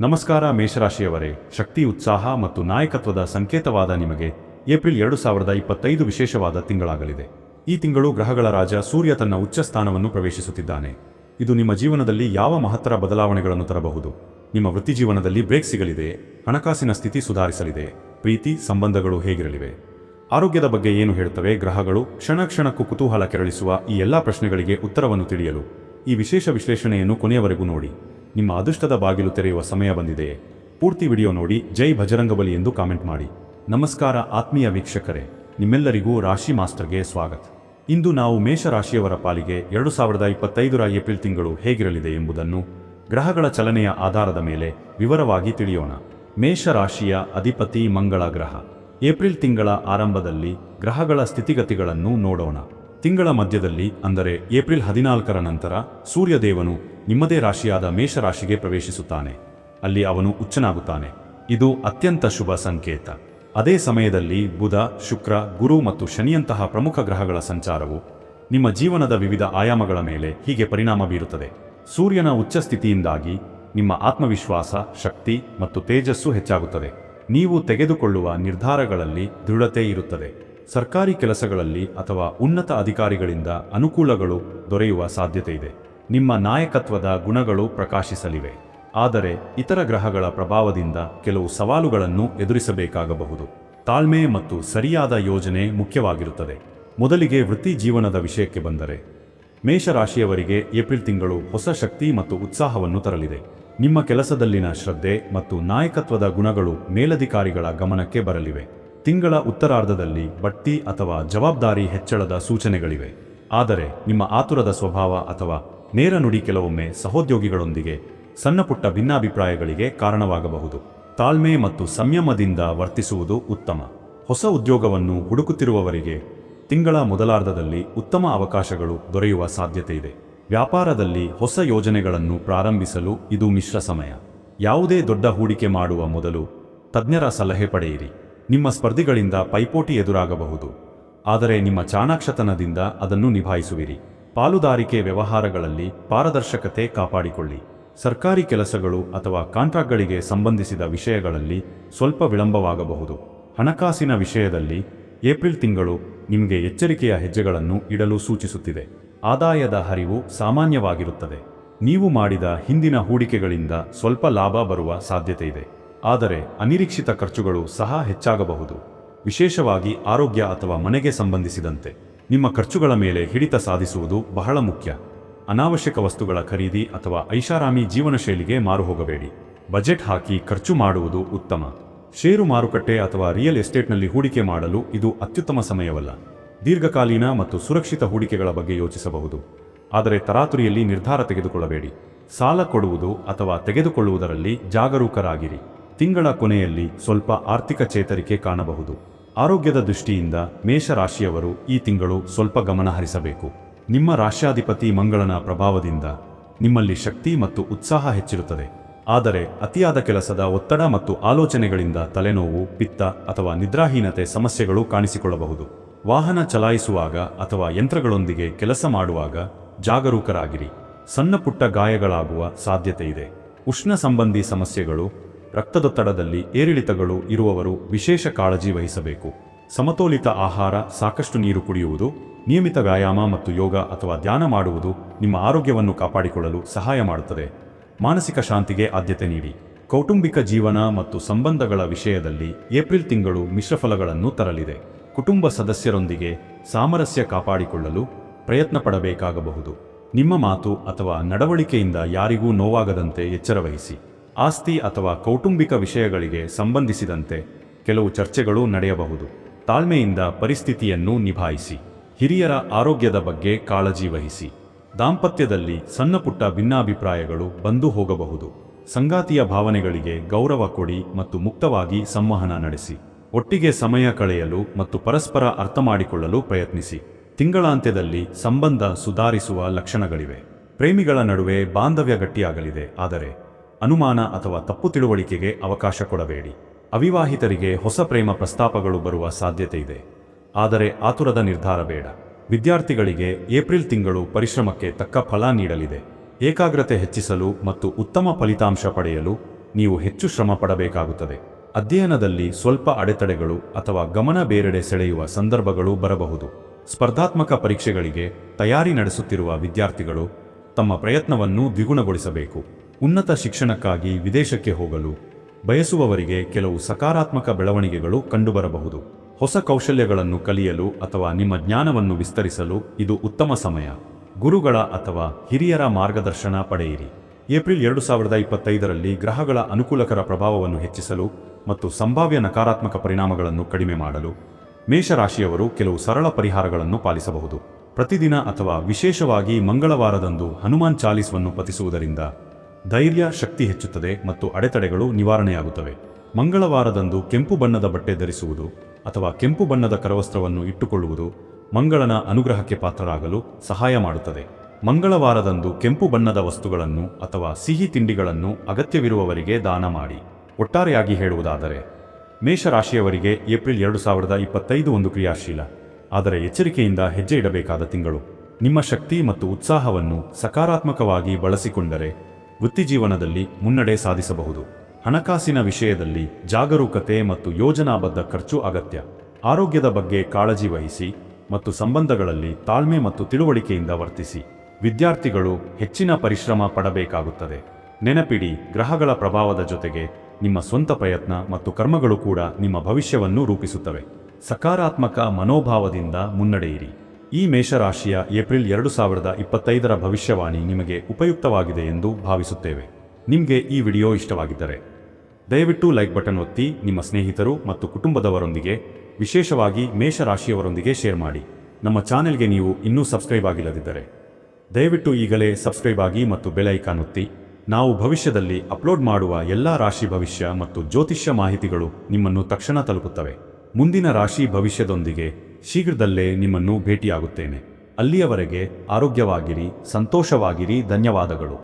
ನಮಸ್ಕಾರ ಮೇಷರಾಶಿಯವರೇ. ಶಕ್ತಿ, ಉತ್ಸಾಹ ಮತ್ತು ನಾಯಕತ್ವದ ಸಂಕೇತವಾದ ನಿಮಗೆ ಏಪ್ರಿಲ್ ಎರಡು ಸಾವಿರದ ಇಪ್ಪತ್ತೈದು ವಿಶೇಷವಾದ ತಿಂಗಳಾಗಲಿದೆ. ಈ ತಿಂಗಳು ಗ್ರಹಗಳ ರಾಜ ಸೂರ್ಯ ತನ್ನ ಉಚ್ಚ ಸ್ಥಾನವನ್ನು ಪ್ರವೇಶಿಸುತ್ತಿದ್ದಾನೆ. ಇದು ನಿಮ್ಮ ಜೀವನದಲ್ಲಿ ಯಾವ ಮಹತ್ತರ ಬದಲಾವಣೆಗಳನ್ನು ತರಬಹುದು? ನಿಮ್ಮ ವೃತ್ತಿಜೀವನದಲ್ಲಿ ಬ್ರೇಕ್ ಸಿಗಲಿದೆ, ಹಣಕಾಸಿನ ಸ್ಥಿತಿ ಸುಧಾರಿಸಲಿದೆ, ಪ್ರೀತಿ, ಸಂಬಂಧಗಳು ಹೇಗಿರಲಿವೆ? ಆರೋಗ್ಯದ ಬಗ್ಗೆ ಏನು ಹೇಳುತ್ತವೆ ಗ್ರಹಗಳು ಕ್ಷಣ ಕ್ಷಣಕ್ಕೂ ಕುತೂಹಲ ಕೆರಳಿಸುವ ಈ ಎಲ್ಲಾ ಪ್ರಶ್ನೆಗಳಿಗೆ ಉತ್ತರವನ್ನು ತಿಳಿಯಲು ಈ ವಿಶೇಷ ವಿಶ್ಲೇಷಣೆಯನ್ನು ಕೊನೆಯವರೆಗೂ ನೋಡಿ. ನಿಮ್ಮ ಅದೃಷ್ಟದ ಬಾಗಿಲು ತೆರೆಯುವ ಸಮಯ ಬಂದಿದೆ. ಪೂರ್ತಿ ವಿಡಿಯೋ ನೋಡಿ, ಜೈ ಭಜರಂಗಬಲಿ ಎಂದು ಕಾಮೆಂಟ್ ಮಾಡಿ. ನಮಸ್ಕಾರ ಆತ್ಮೀಯ ವೀಕ್ಷಕರೇ, ನಿಮ್ಮೆಲ್ಲರಿಗೂ ರಾಶಿ ಮಾಸ್ಟರ್ಗೆ ಸ್ವಾಗತ. ಇಂದು ನಾವು ಮೇಷ ರಾಶಿಯವರ ಪಾಲಿಗೆ ಎರಡು ಸಾವಿರದ ಇಪ್ಪತ್ತೈದರ ಏಪ್ರಿಲ್ ತಿಂಗಳು ಹೇಗಿರಲಿದೆ ಎಂಬುದನ್ನು ಗ್ರಹಗಳ ಚಲನೆಯ ಆಧಾರದ ಮೇಲೆ ವಿವರವಾಗಿ ತಿಳಿಯೋಣ. ಮೇಷ ರಾಶಿಯ ಅಧಿಪತಿ ಮಂಗಳ ಗ್ರಹ. ಏಪ್ರಿಲ್ ತಿಂಗಳ ಆರಂಭದಲ್ಲಿ ಗ್ರಹಗಳ ಸ್ಥಿತಿಗತಿಗಳನ್ನು ನೋಡೋಣ. ತಿಂಗಳ ಮಧ್ಯದಲ್ಲಿ, ಅಂದರೆ ಏಪ್ರಿಲ್ ಹದಿನಾಲ್ಕರ ನಂತರ, ಸೂರ್ಯದೇವನು ನಿಮ್ಮದೇ ರಾಶಿಯಾದ ಮೇಷರಾಶಿಗೆ ಪ್ರವೇಶಿಸುತ್ತಾನೆ. ಅಲ್ಲಿ ಅವನು ಉಚ್ಚನಾಗುತ್ತಾನೆ ಇದು ಅತ್ಯಂತ ಶುಭ ಸಂಕೇತ. ಅದೇ ಸಮಯದಲ್ಲಿ ಬುಧ, ಶುಕ್ರ, ಗುರು ಮತ್ತು ಶನಿಯಂತಹ ಪ್ರಮುಖ ಗ್ರಹಗಳ ಸಂಚಾರವು ನಿಮ್ಮ ಜೀವನದ ವಿವಿಧ ಆಯಾಮಗಳ ಮೇಲೆ ಹೀಗೆ ಪರಿಣಾಮ ಬೀರುತ್ತದೆ. ಸೂರ್ಯನ ಉಚ್ಚ ಸ್ಥಿತಿಯಿಂದಾಗಿ ನಿಮ್ಮ ಆತ್ಮವಿಶ್ವಾಸ, ಶಕ್ತಿ ಮತ್ತು ತೇಜಸ್ಸು ಹೆಚ್ಚಾಗುತ್ತದೆ. ನೀವು ತೆಗೆದುಕೊಳ್ಳುವ ನಿರ್ಧಾರಗಳಲ್ಲಿ ದೃಢತೆ ಇರುತ್ತದೆ. ಸರ್ಕಾರಿ ಕೆಲಸಗಳಲ್ಲಿ ಅಥವಾ ಉನ್ನತ ಅಧಿಕಾರಿಗಳಿಂದ ಅನುಕೂಲಗಳು ದೊರೆಯುವ ಸಾಧ್ಯತೆ ಇದೆ ನಿಮ್ಮ ನಾಯಕತ್ವದ ಗುಣಗಳು ಪ್ರಕಾಶಿಸಲಿವೆ. ಆದರೆ ಇತರ ಗ್ರಹಗಳ ಪ್ರಭಾವದಿಂದ ಕೆಲವು ಸವಾಲುಗಳನ್ನು ಎದುರಿಸಬೇಕಾಗಬಹುದು. ತಾಳ್ಮೆ ಮತ್ತು ಸರಿಯಾದ ಯೋಜನೆ ಮುಖ್ಯವಾಗಿರುತ್ತದೆ. ಮೊದಲಿಗೆ ವೃತ್ತಿ ಜೀವನದ ವಿಷಯಕ್ಕೆ ಬಂದರೆ, ಮೇಷರಾಶಿಯವರಿಗೆ ಏಪ್ರಿಲ್ ತಿಂಗಳು ಹೊಸ ಶಕ್ತಿ ಮತ್ತು ಉತ್ಸಾಹವನ್ನು ತರಲಿದೆ. ನಿಮ್ಮ ಕೆಲಸದಲ್ಲಿನ ಶ್ರದ್ಧೆ ಮತ್ತು ನಾಯಕತ್ವದ ಗುಣಗಳು ಮೇಲಧಿಕಾರಿಗಳ ಗಮನಕ್ಕೆ ಬರಲಿವೆ. ತಿಂಗಳ ಉತ್ತರಾರ್ಧದಲ್ಲಿ ಬಡ್ತಿ ಅಥವಾ ಜವಾಬ್ದಾರಿ ಹೆಚ್ಚಳದ ಸೂಚನೆಗಳಿವೆ. ಆದರೆ ನಿಮ್ಮ ಆತುರದ ಸ್ವಭಾವ ಅಥವಾ ನೇರ ನುಡಿ ಕೆಲವೊಮ್ಮೆ ಸಹೋದ್ಯೋಗಿಗಳೊಂದಿಗೆ ಸಣ್ಣಪುಟ್ಟ ಭಿನ್ನಾಭಿಪ್ರಾಯಗಳಿಗೆ ಕಾರಣವಾಗಬಹುದು. ತಾಳ್ಮೆ ಮತ್ತು ಸಂಯಮದಿಂದ ವರ್ತಿಸುವುದು ಉತ್ತಮ. ಹೊಸ ಉದ್ಯೋಗವನ್ನು ಹುಡುಕುತ್ತಿರುವವರಿಗೆ ತಿಂಗಳ ಮೊದಲಾರ್ಧದಲ್ಲಿ ಉತ್ತಮ ಅವಕಾಶಗಳು ದೊರೆಯುವ ಸಾಧ್ಯತೆ ಇದೆ. ವ್ಯಾಪಾರದಲ್ಲಿ ಹೊಸ ಯೋಜನೆಗಳನ್ನು ಪ್ರಾರಂಭಿಸಲು ಇದು ಮಿಶ್ರ ಸಮಯ. ಯಾವುದೇ ದೊಡ್ಡ ಹೂಡಿಕೆ ಮಾಡುವ ಮೊದಲು ತಜ್ಞರ ಸಲಹೆ ಪಡೆಯಿರಿ. ನಿಮ್ಮ ಸ್ಪರ್ಧಿಗಳಿಂದ ಪೈಪೋಟಿ ಎದುರಾಗಬಹುದು. ಆದರೆ ನಿಮ್ಮ ಚಾಣಾಕ್ಷತನದಿಂದ ಅದನ್ನು ನಿಭಾಯಿಸುವಿರಿ. ಪಾಲುದಾರಿಕೆ ವ್ಯವಹಾರಗಳಲ್ಲಿ ಪಾರದರ್ಶಕತೆ ಕಾಪಾಡಿಕೊಳ್ಳಿ. ಸರ್ಕಾರಿ ಕೆಲಸಗಳು ಅಥವಾ ಕಾಂಟ್ರಾಕ್ಟ್ಗಳಿಗೆ ಸಂಬಂಧಿಸಿದ ವಿಷಯಗಳಲ್ಲಿ ಸ್ವಲ್ಪ ವಿಳಂಬವಾಗಬಹುದು. ಹಣಕಾಸಿನ ವಿಷಯದಲ್ಲಿ ಏಪ್ರಿಲ್ ತಿಂಗಳು ನಿಮಗೆ ಎಚ್ಚರಿಕೆಯ ಹೆಜ್ಜೆಗಳನ್ನು ಇಡಲು ಸೂಚಿಸುತ್ತಿದೆ. ಆದಾಯದ ಹರಿವು ಸಾಮಾನ್ಯವಾಗಿರುತ್ತದೆ. ನೀವು ಮಾಡಿದ ಹಿಂದಿನ ಹೂಡಿಕೆಗಳಿಂದ ಸ್ವಲ್ಪ ಲಾಭ ಬರುವ ಸಾಧ್ಯತೆ ಇದೆ. ಆದರೆ ಅನಿರೀಕ್ಷಿತ ಖರ್ಚುಗಳು ಸಹ ಹೆಚ್ಚಾಗಬಹುದು. ವಿಶೇಷವಾಗಿ ಆರೋಗ್ಯ ಅಥವಾ ಮನೆಗೆ ಸಂಬಂಧಿಸಿದಂತೆ. ನಿಮ್ಮ ಖರ್ಚುಗಳ ಮೇಲೆ ಹಿಡಿತ ಸಾಧಿಸುವುದು ಬಹಳ ಮುಖ್ಯ. ಅನಾವಶ್ಯಕ ವಸ್ತುಗಳ ಖರೀದಿ ಅಥವಾ ಐಷಾರಾಮಿ ಜೀವನ ಶೈಲಿಗೆ ಮಾರು ಹೋಗಬೇಡಿ ಬಜೆಟ್ ಹಾಕಿ ಖರ್ಚು ಮಾಡುವುದು ಉತ್ತಮ. ಷೇರು ಮಾರುಕಟ್ಟೆ ಅಥವಾ ರಿಯಲ್ ಎಸ್ಟೇಟ್ನಲ್ಲಿ ಹೂಡಿಕೆ ಮಾಡಲು ಇದು ಅತ್ಯುತ್ತಮ ಸಮಯವಲ್ಲ. ದೀರ್ಘಕಾಲೀನ ಮತ್ತು ಸುರಕ್ಷಿತ ಹೂಡಿಕೆಗಳ ಬಗ್ಗೆ ಯೋಚಿಸಬಹುದು. ಆದರೆ ತರಾತುರಿಯಲ್ಲಿ ನಿರ್ಧಾರ ತೆಗೆದುಕೊಳ್ಳಬೇಡಿ. ಸಾಲ ಕೊಡುವುದು ಅಥವಾ ತೆಗೆದುಕೊಳ್ಳುವುದರಲ್ಲಿ ಜಾಗರೂಕರಾಗಿರಿ. ತಿಂಗಳ ಕೊನೆಯಲ್ಲಿ ಸ್ವಲ್ಪ ಆರ್ಥಿಕ ಚೇತರಿಕೆ ಕಾಣಬಹುದು. ಆರೋಗ್ಯದ ದೃಷ್ಟಿಯಿಂದ ಮೇಷರಾಶಿಯವರು ಈ ತಿಂಗಳು ಸ್ವಲ್ಪ ಗಮನಹರಿಸಬೇಕು ನಿಮ್ಮ ರಾಶ್ಯಾಧಿಪತಿ ಮಂಗಳನ ಪ್ರಭಾವದಿಂದ ನಿಮ್ಮಲ್ಲಿ ಶಕ್ತಿ ಮತ್ತು ಉತ್ಸಾಹ ಹೆಚ್ಚಿರುತ್ತದೆ. ಆದರೆ ಅತಿಯಾದ ಕೆಲಸದ ಒತ್ತಡ ಮತ್ತು ಆಲೋಚನೆಗಳಿಂದ ತಲೆನೋವು, ಪಿತ್ತ ಅಥವಾ ನಿದ್ರಾಹೀನತೆ ಸಮಸ್ಯೆಗಳು ಕಾಣಿಸಿಕೊಳ್ಳಬಹುದು. ವಾಹನ ಚಲಾಯಿಸುವಾಗ ಅಥವಾ ಯಂತ್ರಗಳೊಂದಿಗೆ ಕೆಲಸ ಮಾಡುವಾಗ ಜಾಗರೂಕರಾಗಿರಿ. ಸಣ್ಣ ಪುಟ್ಟ ಗಾಯಗಳಾಗುವ ಸಾಧ್ಯತೆ ಇದೆ. ಉಷ್ಣ ಸಂಬಂಧಿ ಸಮಸ್ಯೆಗಳು ರಕ್ತದೊತ್ತಡದಲ್ಲಿ ಏರಿಳಿತಗಳು ಇರುವವರು ವಿಶೇಷ ಕಾಳಜಿ ವಹಿಸಬೇಕು. ಸಮತೋಲಿತ ಆಹಾರ ಸಾಕಷ್ಟು ನೀರು ಕುಡಿಯುವುದು, ನಿಯಮಿತ ವ್ಯಾಯಾಮ ಮತ್ತು ಯೋಗ ಅಥವಾ ಧ್ಯಾನ ಮಾಡುವುದು ನಿಮ್ಮ ಆರೋಗ್ಯವನ್ನು ಕಾಪಾಡಿಕೊಳ್ಳಲು ಸಹಾಯ ಮಾಡುತ್ತದೆ. ಮಾನಸಿಕ ಶಾಂತಿಗೆ ಆದ್ಯತೆ ನೀಡಿ. ಕೌಟುಂಬಿಕ ಜೀವನ ಮತ್ತು ಸಂಬಂಧಗಳ ವಿಷಯದಲ್ಲಿ ಏಪ್ರಿಲ್ ತಿಂಗಳು ಮಿಶ್ರಫಲಗಳನ್ನು ತರಲಿದೆ. ಕುಟುಂಬ ಸದಸ್ಯರೊಂದಿಗೆ ಸಾಮರಸ್ಯ ಕಾಪಾಡಿಕೊಳ್ಳಲು ಪ್ರಯತ್ನ ಪಡಬೇಕಾಗಬಹುದು. ನಿಮ್ಮ ಮಾತು ಅಥವಾ ನಡವಳಿಕೆಯಿಂದ ಯಾರಿಗೂ ನೋವಾಗದಂತೆ ಎಚ್ಚರವಹಿಸಿ. ಆಸ್ತಿ ಅಥವಾ ಕೌಟುಂಬಿಕ ವಿಷಯಗಳಿಗೆ ಸಂಬಂಧಿಸಿದಂತೆ ಕೆಲವು ಚರ್ಚೆಗಳು ನಡೆಯಬಹುದು. ತಾಳ್ಮೆಯಿಂದ ಪರಿಸ್ಥಿತಿಯನ್ನು ನಿಭಾಯಿಸಿ. ಹಿರಿಯರ ಆರೋಗ್ಯದ ಬಗ್ಗೆ ಕಾಳಜಿ ವಹಿಸಿ. ದಾಂಪತ್ಯದಲ್ಲಿ ಸಣ್ಣಪುಟ್ಟ ಭಿನ್ನಾಭಿಪ್ರಾಯಗಳು ಬಂದು ಹೋಗಬಹುದು. ಸಂಗಾತಿಯ ಭಾವನೆಗಳಿಗೆ ಗೌರವ ಕೊಡಿ ಮತ್ತು ಮುಕ್ತವಾಗಿ ಸಂವಹನ ನಡೆಸಿ. ಒಟ್ಟಿಗೆ ಸಮಯ ಕಳೆಯಲು ಮತ್ತು ಪರಸ್ಪರ ಅರ್ಥ ಮಾಡಿಕೊಳ್ಳಲು ಪ್ರಯತ್ನಿಸಿ. ತಿಂಗಳಾಂತ್ಯದಲ್ಲಿ ಸಂಬಂಧ ಸುಧಾರಿಸುವ ಲಕ್ಷಣಗಳಿವೆ. ಪ್ರೇಮಿಗಳ ನಡುವೆ ಬಾಂಧವ್ಯ ಗಟ್ಟಿಯಾಗಲಿದೆ, ಆದರೆ ಅನುಮಾನ ಅಥವಾ ತಪ್ಪು ತಿಳುವಳಿಕೆಗೆ ಅವಕಾಶ ಕೊಡಬೇಡಿ. ಅವಿವಾಹಿತರಿಗೆ ಹೊಸ ಪ್ರೇಮ ಪ್ರಸ್ತಾಪಗಳು ಬರುವ ಸಾಧ್ಯತೆ ಇದೆ. ಆದರೆ ಆತುರದ ನಿರ್ಧಾರ ಬೇಡ. ವಿದ್ಯಾರ್ಥಿಗಳಿಗೆ ಏಪ್ರಿಲ್ ತಿಂಗಳು ಪರಿಶ್ರಮಕ್ಕೆ ತಕ್ಕ ಫಲ ನೀಡಲಿದೆ. ಏಕಾಗ್ರತೆ ಹೆಚ್ಚಿಸಲು ಮತ್ತು ಉತ್ತಮ ಫಲಿತಾಂಶ ಪಡೆಯಲು ನೀವು ಹೆಚ್ಚು ಶ್ರಮ ಪಡಬೇಕಾಗುತ್ತದೆ. ಅಧ್ಯಯನದಲ್ಲಿ ಸ್ವಲ್ಪ ಅಡೆತಡೆಗಳು ಅಥವಾ ಗಮನ ಬೇರೆಡೆ ಸೆಳೆಯುವ ಸಂದರ್ಭಗಳು ಬರಬಹುದು. ಸ್ಪರ್ಧಾತ್ಮಕ ಪರೀಕ್ಷೆಗಳಿಗೆ ತಯಾರಿ ನಡೆಸುತ್ತಿರುವ ವಿದ್ಯಾರ್ಥಿಗಳು ತಮ್ಮ ಪ್ರಯತ್ನವನ್ನು ದ್ವಿಗುಣಗೊಳಿಸಬೇಕು. ಉನ್ನತ ಶಿಕ್ಷಣಕ್ಕಾಗಿ ವಿದೇಶಕ್ಕೆ ಹೋಗಲು ಬಯಸುವವರಿಗೆ ಕೆಲವು ಸಕಾರಾತ್ಮಕ ಬೆಳವಣಿಗೆಗಳು ಕಂಡುಬರಬಹುದು. ಹೊಸ ಕೌಶಲ್ಯಗಳನ್ನು ಕಲಿಯಲು ಅಥವಾ ನಿಮ್ಮ ಜ್ಞಾನವನ್ನು ವಿಸ್ತರಿಸಲು ಇದು ಉತ್ತಮ ಸಮಯ. ಗುರುಗಳ ಅಥವಾ ಹಿರಿಯರ ಮಾರ್ಗದರ್ಶನ ಪಡೆಯಿರಿ. ಏಪ್ರಿಲ್ ಎರಡು ಸಾವಿರದ ಇಪ್ಪತ್ತೈದರಲ್ಲಿ ಗ್ರಹಗಳ ಅನುಕೂಲಕರ ಪ್ರಭಾವವನ್ನು ಹೆಚ್ಚಿಸಲು ಮತ್ತು ಸಂಭಾವ್ಯ ನಕಾರಾತ್ಮಕ ಪರಿಣಾಮಗಳನ್ನು ಕಡಿಮೆ ಮಾಡಲು ಮೇಷರಾಶಿಯವರು ಕೆಲವು ಸರಳ ಪರಿಹಾರಗಳನ್ನು ಪಾಲಿಸಬಹುದು. ಪ್ರತಿದಿನ ಅಥವಾ ವಿಶೇಷವಾಗಿ ಮಂಗಳವಾರದಂದು ಹನುಮಾನ್ ಚಾಲೀಸ್ವನ್ನು ಪತಿಸುವುದರಿಂದ ಧೈರ್ಯ ಶಕ್ತಿ ಹೆಚ್ಚುತ್ತದೆ ಮತ್ತು ಅಡೆತಡೆಗಳು ನಿವಾರಣೆಯಾಗುತ್ತವೆ. ಮಂಗಳವಾರದಂದು ಕೆಂಪು ಬಣ್ಣದ ಬಟ್ಟೆ ಧರಿಸುವುದು ಅಥವಾ ಕೆಂಪು ಬಣ್ಣದ ಕರವಸ್ತ್ರವನ್ನು ಇಟ್ಟುಕೊಳ್ಳುವುದು ಮಂಗಳನ ಅನುಗ್ರಹಕ್ಕೆ ಪಾತ್ರರಾಗಲು ಸಹಾಯ ಮಾಡುತ್ತದೆ. ಮಂಗಳವಾರದಂದು ಕೆಂಪು ಬಣ್ಣದ ವಸ್ತುಗಳನ್ನು ಅಥವಾ ಸಿಹಿ ತಿಂಡಿಗಳನ್ನು ಅಗತ್ಯವಿರುವವರಿಗೆ ದಾನ ಮಾಡಿ. ಒಟ್ಟಾರೆಯಾಗಿ ಹೇಳುವುದಾದರೆ, ಮೇಷರಾಶಿಯವರಿಗೆ ಏಪ್ರಿಲ್ ಎರಡು ಸಾವಿರದ ಇಪ್ಪತ್ತೈದು ಒಂದು ಕ್ರಿಯಾಶೀಲ. ಆದರೆ ಎಚ್ಚರಿಕೆಯಿಂದ ಹೆಜ್ಜೆ ಇಡಬೇಕಾದ ತಿಂಗಳು. ನಿಮ್ಮ ಶಕ್ತಿ ಮತ್ತು ಉತ್ಸಾಹವನ್ನು ಸಕಾರಾತ್ಮಕವಾಗಿ ಬಳಸಿಕೊಂಡರೆ ವೃತ್ತಿಜೀವನದಲ್ಲಿ ಮುನ್ನಡೆ ಸಾಧಿಸಬಹುದು. ಹಣಕಾಸಿನ ವಿಷಯದಲ್ಲಿ ಜಾಗರೂಕತೆ ಮತ್ತು ಯೋಜನಾಬದ್ಧ ಖರ್ಚು ಅಗತ್ಯ. ಆರೋಗ್ಯದ ಬಗ್ಗೆ ಕಾಳಜಿ ವಹಿಸಿ ಮತ್ತು ಸಂಬಂಧಗಳಲ್ಲಿ ತಾಳ್ಮೆ ಮತ್ತು ತಿಳುವಳಿಕೆಯಿಂದ ವರ್ತಿಸಿ. ವಿದ್ಯಾರ್ಥಿಗಳು ಹೆಚ್ಚಿನ ಪರಿಶ್ರಮ ಪಡಬೇಕಾಗುತ್ತದೆ. ನೆನಪಿಡಿ, ಗ್ರಹಗಳ ಪ್ರಭಾವದ ಜೊತೆಗೆ ನಿಮ್ಮ ಸ್ವಂತ ಪ್ರಯತ್ನ ಮತ್ತು ಕರ್ಮಗಳು ಕೂಡ ನಿಮ್ಮ ಭವಿಷ್ಯವನ್ನು ರೂಪಿಸುತ್ತವೆ. ಸಕಾರಾತ್ಮಕ ಮನೋಭಾವದಿಂದ ಮುನ್ನಡೆಯಿರಿ. ಈ ಮೇಷರಾಶಿಯ ಏಪ್ರಿಲ್ ಎರಡು ಸಾವಿರದ ಇಪ್ಪತ್ತೈದರ ಭವಿಷ್ಯವಾಣಿ ನಿಮಗೆ ಉಪಯುಕ್ತವಾಗಿದೆ ಎಂದು ಭಾವಿಸುತ್ತೇವೆ. ನಿಮಗೆ ಈ ವಿಡಿಯೋ ಇಷ್ಟವಾಗಿದ್ದರೆ, ದಯವಿಟ್ಟು ಲೈಕ್ ಬಟನ್ ಒತ್ತಿ, ನಿಮ್ಮ ಸ್ನೇಹಿತರು ಮತ್ತು ಕುಟುಂಬದವರೊಂದಿಗೆ, ವಿಶೇಷವಾಗಿ ಮೇಷರಾಶಿಯವರೊಂದಿಗೆ ಶೇರ್ ಮಾಡಿ. ನಮ್ಮ ಚಾನೆಲ್ಗೆ ನೀವು ಇನ್ನೂ ಸಬ್ಸ್ಕ್ರೈಬ್ ಆಗಿಲ್ಲದಿದ್ದರೆ, ದಯವಿಟ್ಟು ಈಗಲೇ ಸಬ್ಸ್ಕ್ರೈಬ್ ಆಗಿ ಮತ್ತು ಬೆಲ್ ಐಕಾನ್ ಒತ್ತಿ. ನಾವು ಭವಿಷ್ಯದಲ್ಲಿ ಅಪ್ಲೋಡ್ ಮಾಡುವ ಎಲ್ಲ ರಾಶಿ ಭವಿಷ್ಯ ಮತ್ತು ಜ್ಯೋತಿಷ್ಯ ಮಾಹಿತಿಗಳು ನಿಮ್ಮನ್ನು ತಕ್ಷಣ ತಲುಪುತ್ತವೆ. ಮುಂದಿನ ರಾಶಿ ಭವಿಷ್ಯದೊಂದಿಗೆ ಶೀಘ್ರದಲ್ಲೇ ನಿಮ್ಮನ್ನು ಭೇಟಿಯಾಗುತ್ತೇನೆ. ಅಲ್ಲಿಯವರೆಗೆ ಆರೋಗ್ಯವಾಗಿರಿ ಸಂತೋಷವಾಗಿರಿ ಧನ್ಯವಾದಗಳು.